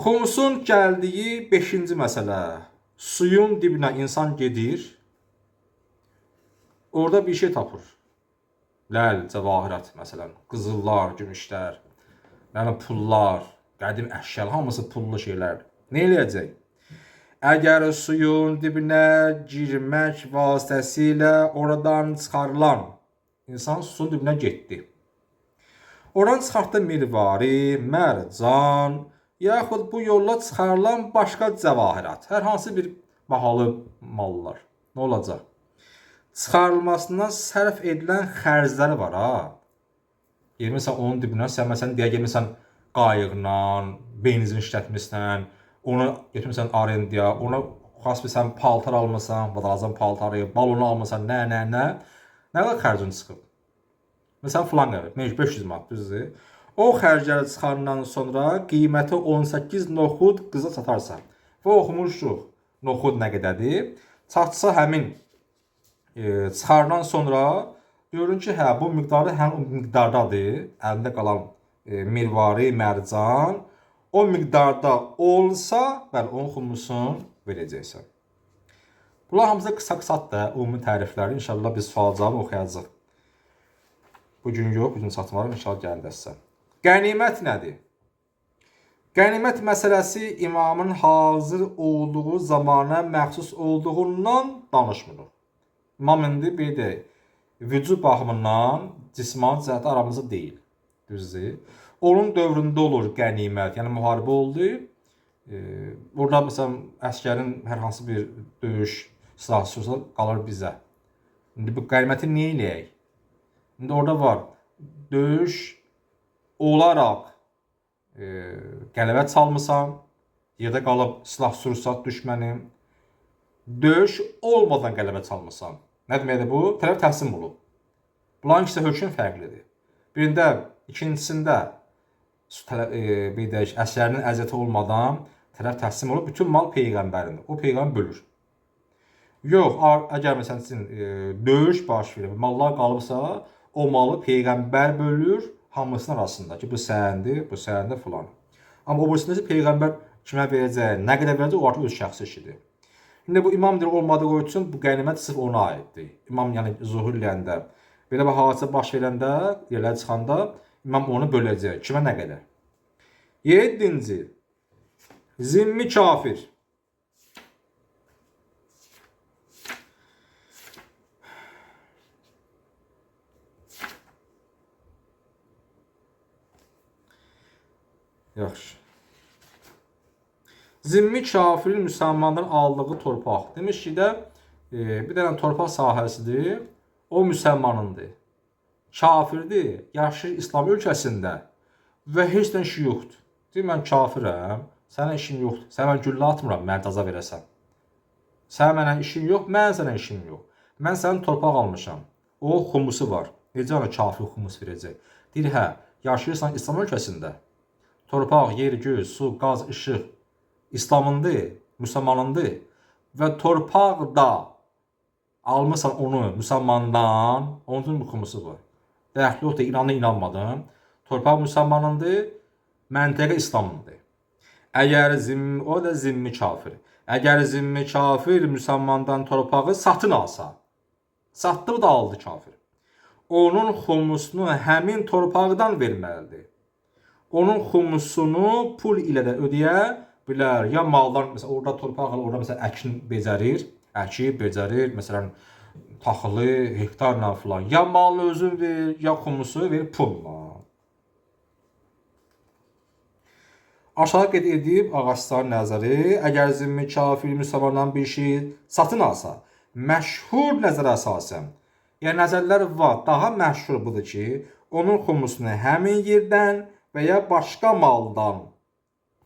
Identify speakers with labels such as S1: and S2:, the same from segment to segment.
S1: Xumusun gəldiyi 5-ci məsələ. Suyun dibinə insan gedir. Orada bir şey tapır. Ləl, cəvahirat məsələn, qızıllar, gümüşlər, yəni pullar, qədim əşyalar, hamısı pullu şeylərdir. Nə eləyəcək? Əgər suyun dibinə girmək vasitəsilə oradan çıxarılan insan suyun dibinə getdi. Oradan çıxartdı mirvari, mərcan, yaxud bu yolla çıxarılan başqa cəvahirat, hər hansı bir bahalı mallar. Nə olacaq? Çıxarılmasına sərf edilən xərcləri var ha. Girmirsən onun dibinə, sən məsələn deyə gəlmirsən qayıqla, benzin işlətmirsən, onu götürmüsən arendaya, ona xas bir sən paltar almısan, badalazan paltarı, balonu almısan, nə, nə, nə. Nə qədər xərcin çıxıb? Məsələn filan qədər, 500 manat, düzdür? O xərcləri çıxarandan sonra qiyməti 18 noxud qıza satarsan. Və oxumuşuq noxud nə qədərdir? Çatsa həmin e, çıxardan sonra görün ki, hə bu miqdarı həm o miqdardadır. Əlində qalan e, mirvari, mərcan o miqdarda olsa, bəli, onun xumusunu verəcəksən. Bunlar hamısı qısa-qısadır ümumi tərifləri. İnşallah biz sual-cavab oxuyacağıq. Bu gün yox, bu gün çatmaram inşallah gəldəsən. Qənimət nədir? Qənimət məsələsi imamın hazır olduğu zamana məxsus olduğundan danışmırıq. İmam indi bir də vücud baxımından cismani cəhət aramızda deyil. Düzdür? Onun dövründə olur qənimət, yəni müharibə oldu. E, burada məsələn əskərin hər hansı bir döyüş silahı qalır bizə. İndi bu qəniməti nə eləyək? İndi orada var döyüş olaraq e, qələbə çalmısan, yerdə qalıb silah sursat düşmənim. Döyüş olmadan qələbə çalmısan. Nə deməkdir bu? Tərəf təslim olub. Bunların ikisi hökm fərqlidir. Birində, ikincisində e, bir deyək, əsərinin əziyyəti olmadan tərəf təslim olub, bütün mal peyğəmbərindir. O peyğəmbər bölür. Yox, əgər məsələn sizin e, döyüş baş verir, mallar qalıbsa, o malı peyğəmbər bölür hamısının arasında ki, bu səndir, bu səndir filan. Amma o birisində isə peyğəmbər kimə verəcək, nə qədər verəcək, o artıq öz şəxsi işidir. İndi bu imam dili olmadığı üçün bu qənimət sırf ona aiddir. İmam yəni zuhur eləyəndə, belə bir hadisə baş verəndə, yerlərə çıxanda imam onu böləcək. Kimə nə qədər? 7-ci Zimmi kafir. Yaxşı. Zimmi kafirin müsəlmandan aldığı torpaq. Demiş ki də e, bir dənə torpaq sahəsidir. O müsəlmanındır. Kafirdir. Yaşayır İslam ölkəsində və heç nə işi yoxdur. Deyir mən kafirəm. Sənə işin yoxdur. Sənə mən güllə atmıram, mənə cəza verəsən. Sənin mənə işin yox, mən sənə işim yox. Mən sənin torpaq almışam. O xumusu var. Necə ona kafir xumus verəcək? Deyir hə, yaşayırsan İslam ölkəsində. Torpaq, yer, göy, su, qaz, işıq İslamındır, müsəlmanındır və torpaq da almısan onu müsəlmandan, onun üçün xumusu var. Dəxli yoxdur, inanı inanmadın. Torpaq müsəlmanındır, məntəqə İslamındır. Əgər zimmi, o da zimmi kafir. Əgər zimmi kafir müsəlmandan torpağı satın alsa, satdı da aldı kafir. Onun xumusunu həmin torpaqdan verməlidir. Onun xumusunu pul ilə də ödəyə bilər. Ya maldan, məsələn, orada torpaq alır, orada məsələn əkin becərir, əkib becərir, məsələn, taxılı, hektarla filan. Ya malını özün ver, ya xumusu ver pulla. Aşağı qeyd edib ağacların nəzəri, əgər zimmi kafir müsəlmandan bir şey satın alsa, məşhur nəzərə əsasən, yəni nəzərlər var, daha məşhur budur ki, onun xumusunu həmin yerdən və ya başqa maldan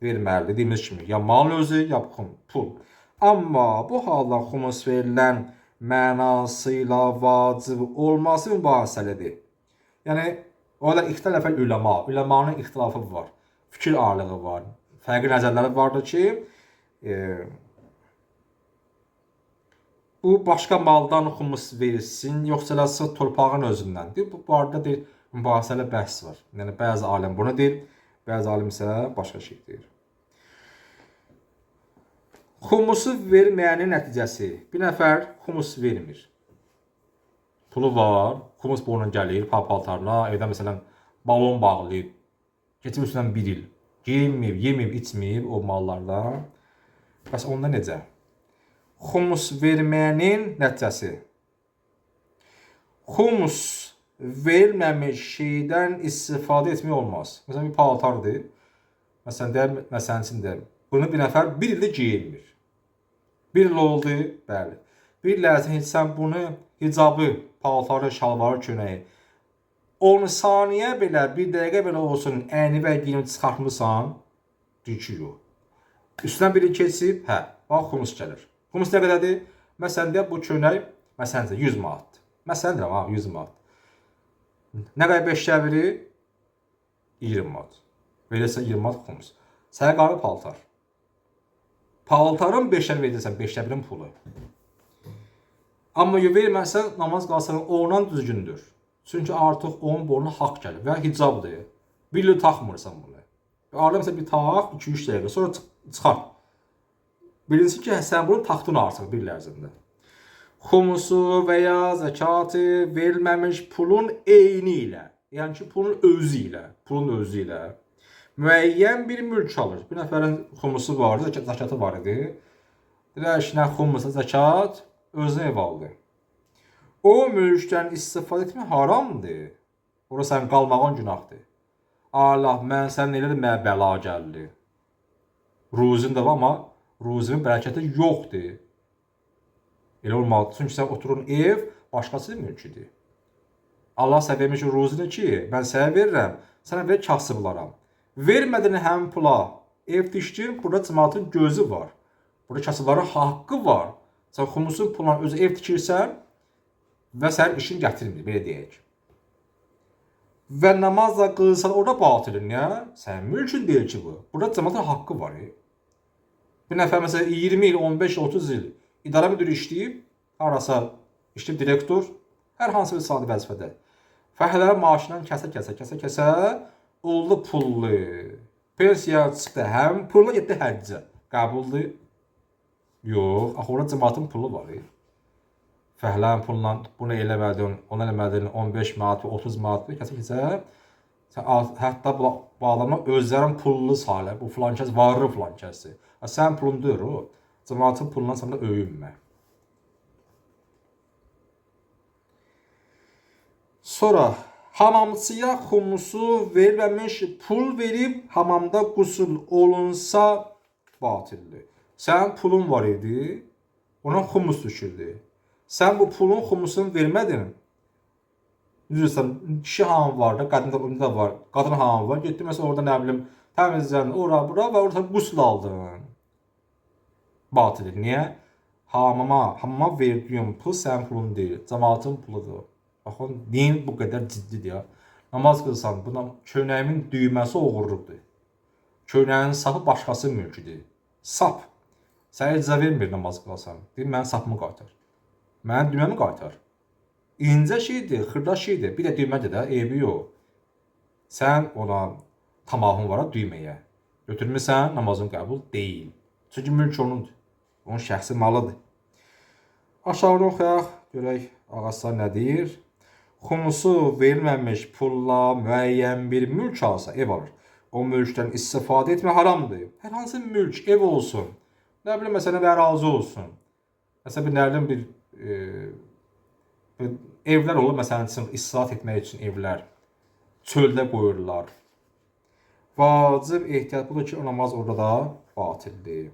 S1: verməlidir. Dediyimiz kimi, ya malın özü, ya pul. Amma bu halda xumus verilən mənası ilə vacib olması mübahisəlidir. Yəni, orada ixtilaf üləma, üləmanın ixtilafı var fikir ayrılığı var. Fərqli nəzərləri vardır ki, e, bu başqa maldan xumus verilsin, yoxsa eləsə torpağın özündəndir. Bu barədə deyir, mübahisəli bəhs var. Yəni bəzi alim bunu deyir, bəzi alim isə başqa şey deyir. Xumusu verməyənin nəticəsi. Bir nəfər xumus vermir. Pulu var, xumus boruna gəlir, pal-paltarına, evdə məsələn balon bağlayıb, keçib üstündən bir il. Geyinməyib, yeməyib, içməyib o mallardan. Bəs onda necə? Xumus verməyənin nəticəsi. Xumus verilməmiş şeydən istifadə etmək olmaz. Məsələn, bir paltardır. Məsələn, deyək, məsələn üçün deyim. Bunu bir nəfər bir ildə geyinmir. Bir il oldu, bəli. Bir ərzində heç sən bunu hicabı, paltarı, şalvarı, köynəyi 10 saniyə belə, bir dəqiqə belə olsun, əyni və geyinib çıxartmısan, ki, yox. Üstündən biri keçib, hə, bax xumus gəlir. Xumus nə qədərdir? Məsələn də bu köynək məsələn 100 manatdır. Məsələn deyirəm, ha, 100 manat. Nə qədər 5 biri? 20 manat. Verirsən 20 manat xumus. Sənə qalır paltar. Paltarın 5-dən verirsən, 5 birin pulu. Amma verməsən namaz qalsan ondan düzgündür. Çünki artıq onun boruna haqq gəlir və hicabdır. Bir il taxmırsan bunu. Arada məsələn bir tax 2-3 dəqiqə sonra çıx çıxart. Birincisi ki, sən bunu taxdın artıq bir il ərzində. Xumusu və ya zəkatı verilməmiş pulun eyni ilə, yəni ki, pulun özü ilə, pulun özü ilə müəyyən bir mülk alır. Bir nəfərin xumusu var idi, zəkat- zəkatı var idi. Deyir, ki, nə xumusa zəkat özünə ev aldı. O mülkdən istifadə etmək haramdır. Ora sən qalmağın günahdır. Allah, mən sənin elədim, mənə bəla gəldi. Ruzun da var, amma ruzunun bərəkəti yoxdur. Elə olmalıdır. Çünki sən oturun ev başqasının mülküdür. Allah sənə vermiş ruzunu ki, mən sənə verirəm, sənə ver kasıblaram. Vermədin həm pula, ev tikdir, burada cəmaatın gözü var. Burada kasıbların haqqı var. Sən xumusun puluna özü ev tikirsən və sənin işin gətirmir, belə deyək. Və namazla qılsan orada batilin ya. Sənin mülkün deyil ki bu. Burada cəmaatın haqqı var. E. Bir nəfər məsələn 20 il, 15 il, 30 il idarə müdürü işləyib, harasa işləyib direktor, hər hansı bir sadi vəzifədə. Fəhlələr maaşından kəsə-kəsə, kəsə-kəsə oldu pullu. Pensiya çıxdı, həm pulla getdi həccə. Qəbuldur? Yox, axı orada cəmaatın pulu var. Fəhlənin pulla bunu eləmədin, onu eləmədin, 15 manat, 30 manat kəsə-kəsə hətta bu, adamlar özlərin pullu sayılır. Bu filan kəs varlı filan kəsdir. Ha, Sən pulun deyil o. Cəmaatın pulundan sən də öyünmə. Sonra hamamçıya xumusu verilməmiş pul verib hamamda qusul olunsa batildir. Sənin pulun var idi, ona xumus düşürdü. Sən bu pulun xumusunu vermədin. Üzrsən, kişi hamam var da, qadın da, da var. Qadın hamam var. Getdi məsələn orada nə bilim təmizlən, ora bura və orada qusul aldın. Batildir. Niyə? Hamama, hamama verdiyin pul sənin pulun deyil, cəmaatın puludur. Baxın, din bu qədər ciddidir ya. Namaz qılsan, buna köynəyimin düyməsi oğurluqdur. Köynəyin sapı başqasının mülküdür. Sap. Sənə icazə vermir namaz qılasan. Deyir, mənim sapımı qaytar. Mənim düyməmi qaytar. İncə şeydir, xırda şeydir. Bir də düymədir də, eybi yox. Sən ona tamahın var düyməyə. Götürmüsən, namazın qəbul deyil. Çünki mülk onundur. Onun şəxsi malıdır. Aşağıda oxuyaq, görək ağaslar nə deyir. Xumusu verilməmiş pulla müəyyən bir mülk alsa ev alır. O mülkdən istifadə etmək haramdır. Hər hansı mülk, ev olsun. Nə bilim məsələn bir ərazi olsun. Məsələn bir nərindən bir e, bir evlər olur məsələn üçün istirahət etmək üçün evlər çöldə qoyurlar. Vacib ehtiyat budur ki, o namaz orada da batildir.